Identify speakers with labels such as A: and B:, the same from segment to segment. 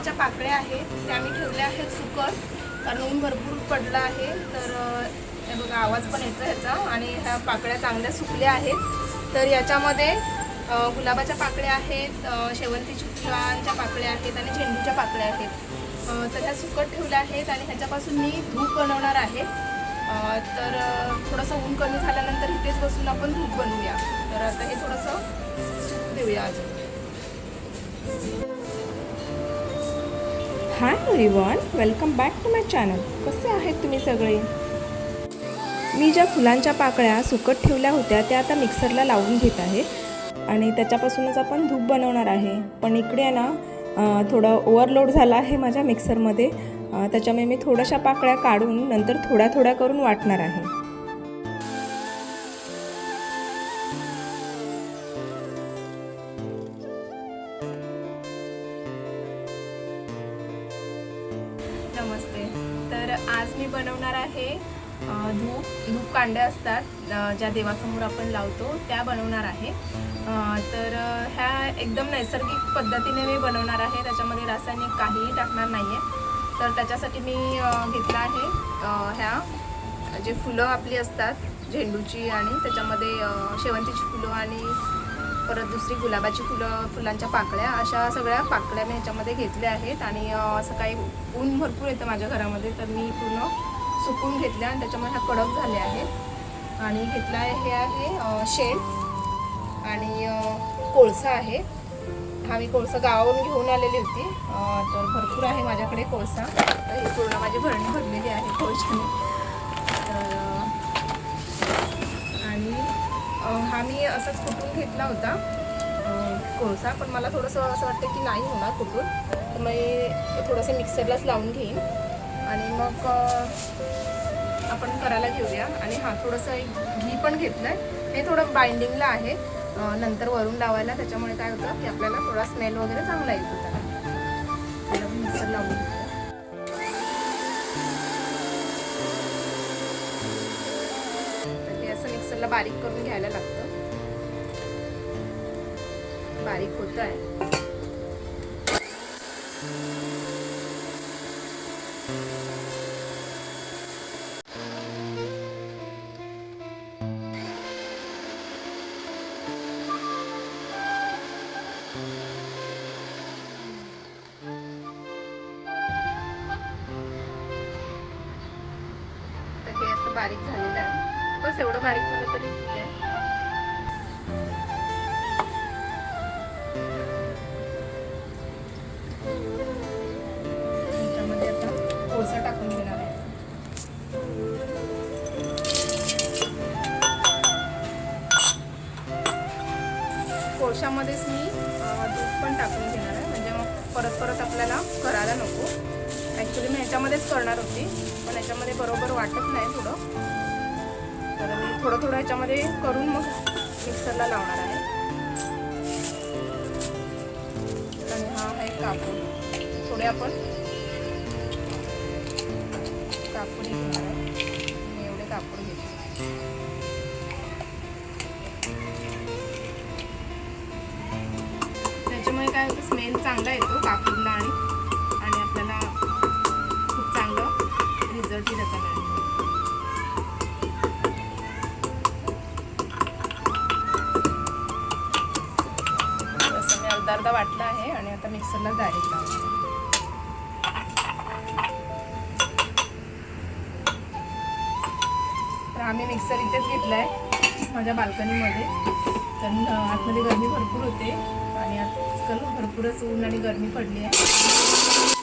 A: गुलाबाच्या पाकळ्या आहेत. त्या आम्ही ठेवल्या आहेत सुकत कारण ऊन भरपूर पडलं आहे. तर हे बघा आवाज पण येतो ह्याचा. आणि ह्या पाकळ्या चांगल्या सुकल्या आहेत. तर याच्यामध्ये गुलाबाच्या पाकळ्या आहेत शेवंतीच्या फुलांच्या पाकळ्या आहेत आणि झेंडूच्या पाकळ्या आहेत. तर ह्या सुकट ठेवल्या आहेत आणि ह्याच्यापासून मी धूप बनवणार आहे. तर थोडंसं ऊन कमी झाल्यानंतर इथेच बसून आपण धूप बनवूया. तर आता हे थोडंसं देऊया अजून.
B: Hi everyone welcome back to my channel कसे आहेत तुम्ही सगळे? मी ज्या फुलांच्या पाकळ्या सुकट ठेवल्या होत्या त्या आता मिक्सरला लावून घेत आहे. आणि त्याच्यापासूनच आपण धूप बनवणार आहे. पण इकडे आहे ना थोडं ओव्हरलोड झाला आहे माझ्या मिक्सरमध्ये त्याच्यामुळे मी थोड्याशा पाकळ्या काढून नंतर थोड्या थोड्या करून वाटणार आहे.
A: तर आज मी बनवणार आहे धूप धूप कांड्या असतात ज्या देवासमोर आपण लावतो त्या बनवणार आहे. तर ह्या एकदम नैसर्गिक पद्धतीने मी बनवणार आहे. त्याच्यामध्ये रासायनिक काहीही टाकणार नाही आहे तर त्याच्यासाठी मी घेतलं घेतला आहे ह्या. जे फुलं आपली असतात झेंडूची आणि त्याच्यामध्ये शेवंतीची फुलं आणि परत दुसरी गुलाबाची फुलं फुलांच्या पाकळ्या अशा सगळ्या पाकळ्या मी ह्याच्यामध्ये घेतल्या आहेत. आणि सकाळी ऊन भरपूर येतं माझ्या घरामध्ये तर मी पूर्ण सुकून घेतल्या आणि त्याच्यामुळे ह्या कडक झाल्या आहेत. आणि घेतला आहे हे आहे शेण आणि कोळसा आहे. हा मी कोळसा गावावरून घेऊन आलेली होती. तर भरपूर आहे माझ्याकडे कोळसा. तर ही पूर्ण माझी भरणी भरलेली आहे कोळशाने. हा मी असाच कुटून घेतला होता. कोळसा पण मला थोडंसं असं वाटतं की नाही होणार कुटून तर मी थोडंसं मिक्सरलाच लावून घेईन. आणि मग आपण करायला घेऊया. आणि हा थोडंसं एक घी पण घेतलं आहे हे थोडं बाइंडिंगला आहे. नंतर वरून लावायला. त्याच्यामुळे काय होतं की आपल्याला थोडा स्मेल वगैरे चांगला येतो होता त्याला मिक्सर लावून. मिक्सरला बारीक करून घ्यायला लागतं. बारीक होत आहे तर बारीक झालेलं बस एवढं बारीक झालं तरी त्याच्यामध्ये आता कोळसा टाकून घेणार आहे. कोळशामध्येच मी दूध पण टाकून घेणार आहे. म्हणजे मग परत परत आपल्याला करायला नको. ॲक्च्युली मी ह्याच्यामध्येच करणार होती पण ह्याच्यामध्ये बरोबर वाटत नाही थोडं. तर मी थोडं थोडं याच्यामध्ये करून मग मिक्सरला लावणार आहे. आणि हा आहे कापूर थोडे आपण कापूर घेणार आहे. मी एवढे कापूर घेतो. त्याच्यामुळे काय होतं स्मेल चांगला येतो. मसाला डायरेक्ट तर आम्ही मिक्सर इथेच घेतला आहे माझ्या बाल्कनीमध्ये. तर आतमध्ये गरमी भरपूर होते आणि आजकाल भरपूरच ऊन आणि गरमी पडली आहे.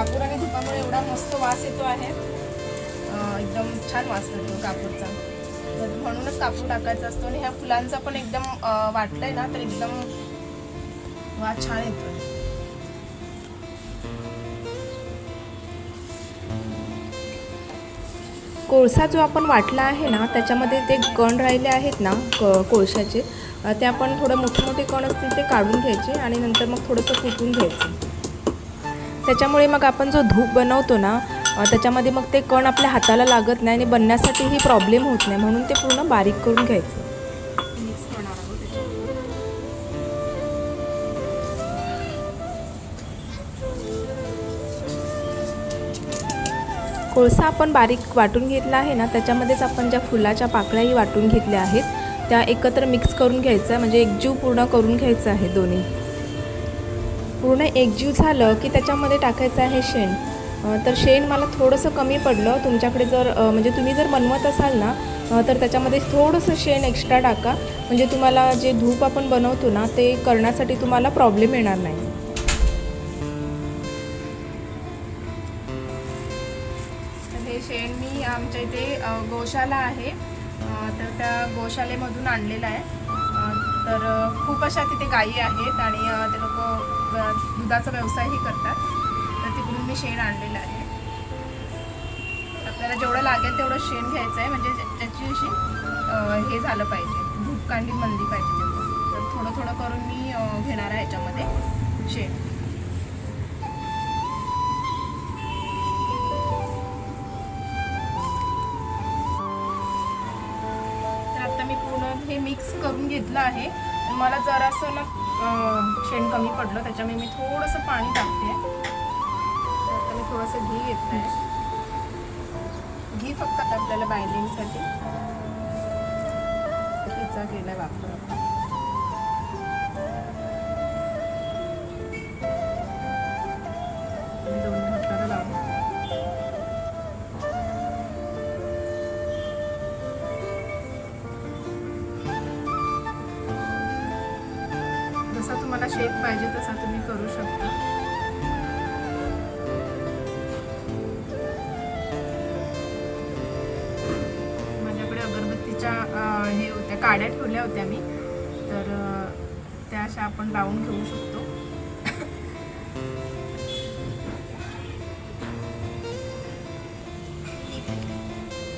A: कापूर आणि धुपामुळे एवढा मस्त वास येतो आहे. एकदम छान वास येतो कापूरचा. तर म्हणूनच कापूर टाकायचा असतो आणि ह्या फुलांचा पण एकदम वाटलं वाटलंय ना तर एकदम वा छान येतो
B: कोळसा जो आपण वाटला आहे ना त्याच्यामध्ये ते कण राहिले आहेत ना क कोळशाचे ते आपण थोडं मोठे मोठे कण असतील ते काढून घ्यायचे आणि नंतर मग थोडंसं फुटून घ्यायचं. त्याच्यामुळे मग आपण जो धूप बनवतो ना त्याच्यामध्ये मग ते कण आपल्या हाताला लागत नाही आणि बनण्यासाठीही प्रॉब्लेम होत नाही. म्हणून ते पूर्ण बारीक करून घ्यायचं. कोळसा आपण बारीक वाटून घेतला आहे ना त्याच्यामध्येच आपण ज्या फुलाच्या पाकळ्याही वाटून घेतल्या आहेत त्या एकत्र मिक्स करून घ्यायचं आहे. म्हणजे एकजीव पूर्ण करून घ्यायचं आहे दोन्ही. पूर्ण एकजीव झालं की त्याच्यामध्ये टाकायचं आहे शेण. तर शेण मला थोडंसं कमी पडलं. तुमच्याकडे जर म्हणजे तुम्ही जर बनवत असाल ना तर त्याच्यामध्ये थोडंसं शेण एक्स्ट्रा टाका. म्हणजे तुम्हाला जे धूप आपण बनवतो ना ते करण्यासाठी तुम्हाला प्रॉब्लेम येणार नाही.
A: तर हे शेण मी आमच्या इथे गोशाला आहे. तर त्या गोशालेमधून आणलेलं आहे. तर खूप अशा तिथे गायी आहेत आणि ते लोक दुधाचा व्यवसायही करतात. तर तिकडून मी शेण आणलेलं आहे. आपल्याला जेवढं लागेल तेवढं शेण घ्यायचं आहे म्हणजे त्याची अशी हे झालं पाहिजे. धूपकांडी मंदी पाहिजे. तेवढं तर थोडं थोडं करून मी घेणार आहे ह्याच्यामध्ये शेण. मिक्स करून घेतलं आहे. मला जरासं ना शेण कमी पडलं त्याच्यामुळे मी थोडंसं पाणी टाकते. आता मी थोडंसं घी घेतलं आहे घी फक्त आपल्याला बायलिंगसाठी घीचा केला वापर. शेप पाहिजे तसा तुम्ही करू शकता. माझ्याकडे अगरबत्तीच्या हे होत्या काड्या ठेवल्या होत्या मी. तर त्या अशा आपण लावून घेऊ शकतो.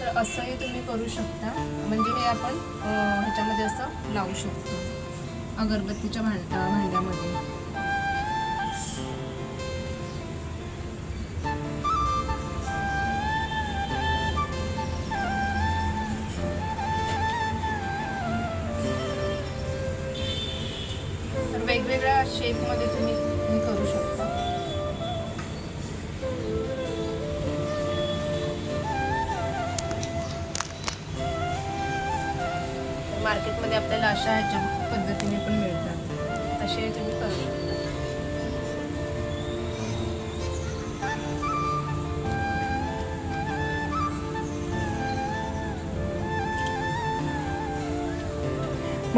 A: तर असंही तुम्ही करू शकता. म्हणजे हे आपण ह्याच्यामध्ये असं लावू शकतो. अगरबत्तीच्या भांड भांड्यामध्ये. तर वेगवेगळ्या शेपमध्ये तुम्ही हे करू शकता. मार्केटमध्ये आपल्याला अशा ह्याच्या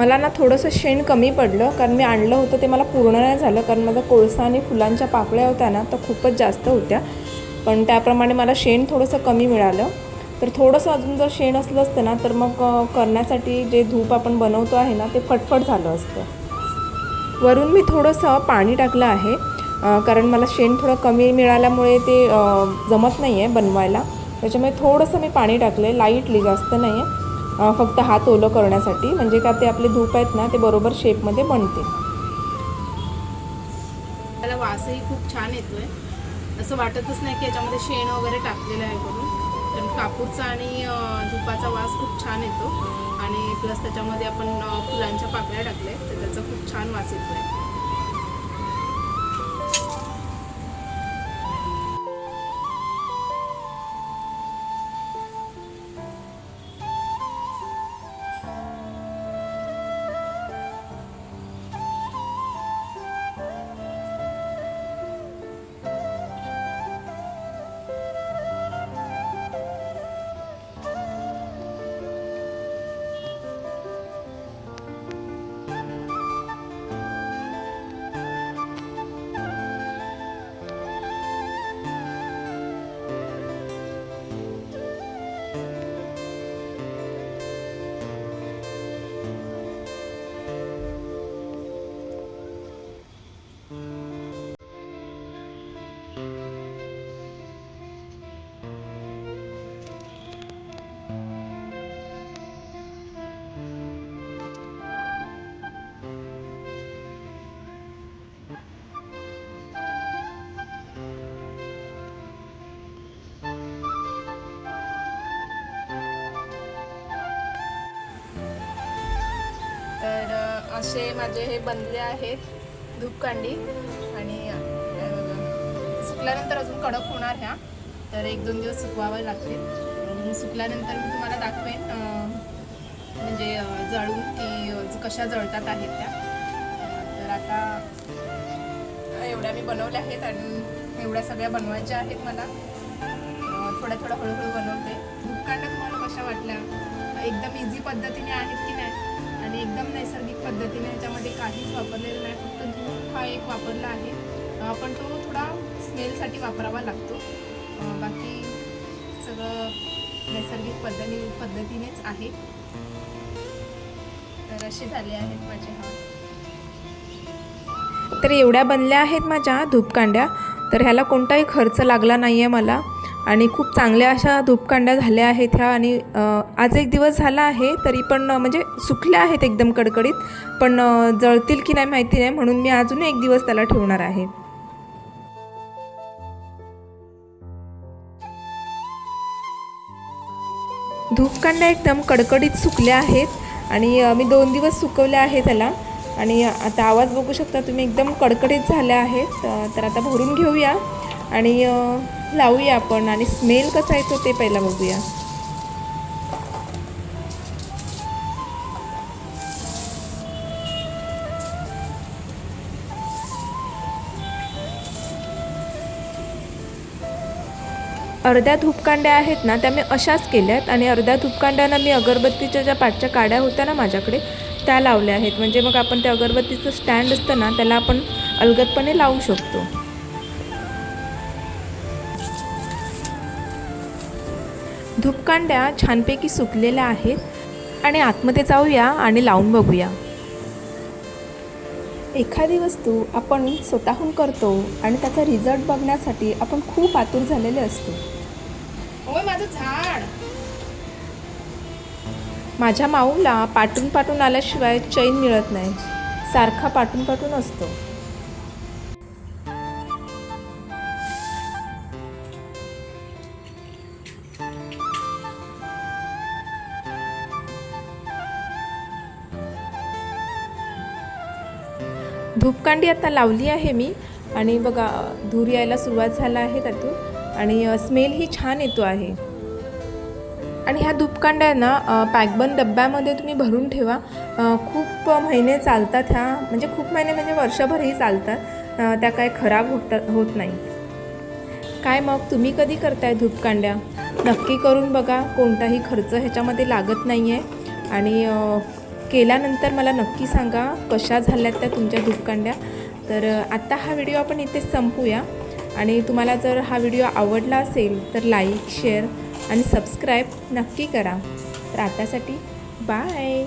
B: मला ना थोडंसं शेण कमी पडलं कारण मी आणलं होतं ते मला पूर्ण नाही झालं कारण माझा कोळसा आणि फुलांच्या पाकळ्या होत्या ना तर खूपच जास्त होत्या. पण त्याप्रमाणे मला शेण थोडंसं कमी मिळालं. तर थोडंसं अजून जर शेण असलं असतं ना तर मग करण्यासाठी जे धूप आपण बनवतो आहे ना ते फटफट झालं असतं. वरून मी थोडंसं पाणी टाकलं आहे कारण मला शेण थोडं कमी मिळाल्यामुळे ते जमत नाही आहे बनवायला. त्याच्यामुळे थोडंसं मी पाणी टाकलं आहे लाईटली जास्त नाही आहे फक्त हात ओलं करण्यासाठी. म्हणजे का ते आपले धूप आहेत ना ते बरोबर शेपमध्ये बनते.
A: त्याला वासही खूप छान येतोय. असं वाटतच नाही की याच्यामध्ये शेण वगैरे टाकलेलं आहे करून. तर कापूरचा आणि धुपाचा वास खूप छान येतो. आणि प्लस त्याच्यामध्ये आपण फुलांच्या पाकळ्या टाकल्या तर त्याचा खूप छान वास येतोय. असे माझे हे बनले आहेत धूपकांडी. आणि सुकल्यानंतर अजून कडक होणार ह्या. तर एक दोन दिवस सुकवावं लागतील. सुकल्यानंतर मी तुम्हाला दाखवेन म्हणजे जळून की कशा जळतात आहेत त्या. तर आता एवढ्या मी बनवल्या आहेत आणि एवढ्या सगळ्या बनवायच्या आहेत मला. थोड्या थोड्या हळूहळू बनवते. धूपकांड तुम्हाला कशा वाटल्या? एकदम इझी पद्धतीने आहेत की नाही? आणि एकदम नैसर्गिक पद्धतीने ह्याच्यामध्ये काहीच वापरलेलं नाही. फक्त धूप हा एक वापरला आहे. पण तो थोडा स्मेलसाठी वापरावा लागतो. बाकी सगळं नैसर्गिक पद्धती पद्धतीनेच आहे. तर असे झाले आहेत माझे हा
B: तर एवढ्या बनल्या आहेत माझ्या धूपकांड्या. तर ह्याला कोणताही खर्च लागला नाही आहे मला. आणि खूप चांगल्या अशा धूपकांड्या झाल्या आहेत ह्या आणि आज एक दिवस झाला आहे तरी पण म्हणजे सुकल्या आहेत एकदम कडकडीत पण जळतील की नाही माहिती नाही म्हणून मी अजून एक दिवस त्याला ठेवणार आहे. धूपकांड्या एकदम कडकडीत सुकल्या आहेत आणि मी दोन दिवस सुकवल्या आहे त्याला आणि आता आवाज बघू शकता तुम्ही एकदम कडकडीत झाल्या आहेत तर आता भरून घेऊया आणि लावूया आपण आणि स्मेल कसा येतो ते पहिला बघूया. अर्ध्या धूपकांड्या आहेत ना त्या मी अशाच केल्यात आणि अर्ध्या धूपकांड्यांना मी अगरबत्तीच्या ज्या पाठच्या काड्या होत्या ना माझ्याकडे त्या लावल्या आहेत. म्हणजे मग आपण त्या अगरबत्तीचं स्टँड असतं ना त्याला आपण अलगदपणे लावू शकतो. धूपकांड्या छानपैकी सुकलेल्या आहेत आणि आतमध्ये जाऊया आणि लावून बघूया. एखादी वस्तू आपण स्वतःहून करतो आणि त्याचा रिझल्ट बघण्यासाठी आपण खूप आतुर झालेले असतो.
A: होय माझं झाड.
B: माझ्या माऊला पाठून पाठून आल्याशिवाय चैन मिळत नाही. सारखा पाठून पाठून असतो. धूपकांडी आता लावली आहे मी. आणि बघा धूर यायला सुरुवात झाला आहे त्यातून. आणि स्मेलही छान येतो आहे. आणि ह्या धूपकांड्या ना पॅकबंद डब्यामध्ये तुम्ही भरून ठेवा. खूप महिने चालतात ह्या. म्हणजे खूप महिने म्हणजे वर्षभरही चालतात. त्या काय खराब होतात होत नाही. काय मग? तुम्ही कधी करताय धूपकांड्या? नक्की करून बघा. कोणताही खर्च ह्याच्यामध्ये लागत नाही आहे आणि केल्यानंतर मला नक्की सांगा कशा झाल्यात त्या तुमच्या धूपकांड्या तर आत्ता हा व्हिडिओ आपण इथेच संपूया. आणि तुम्हाला जर हा व्हिडिओ आवडला असेल तर लाईक शेअर आणि सबस्क्राईब नक्की करा. तर आतासाठी बाय.